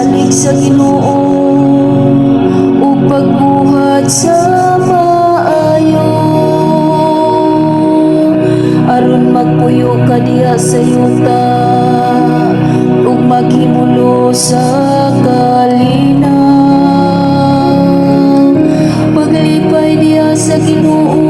balik sa Ginoo upang buhat sa maayo. Aron magpuyo ka diha sa yuta ug maghimulo sa kalina. Paglipay diha sa Ginoo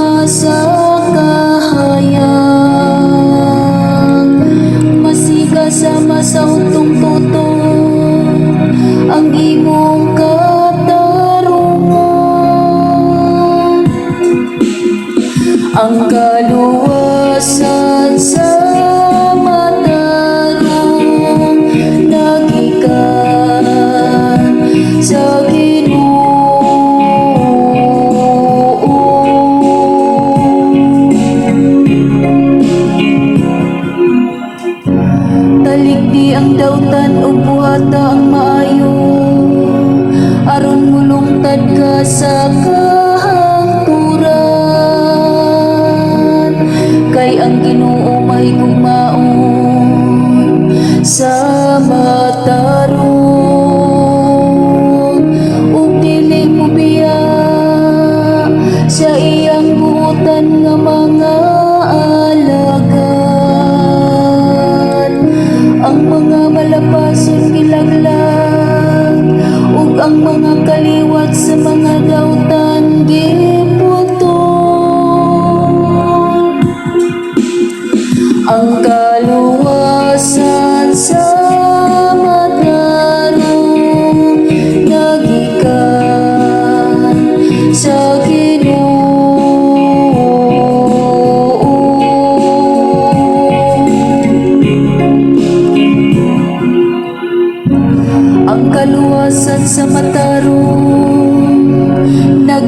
so Angkat ka sa kanya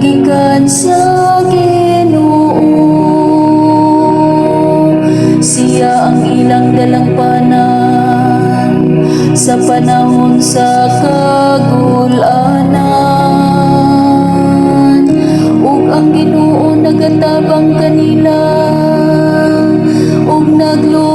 gikan sa Ginoo. Siya ang ilang dalang panan sa panahon sa kagulanan. Ug ang Ginoo nagatabang kanila ug nagluwa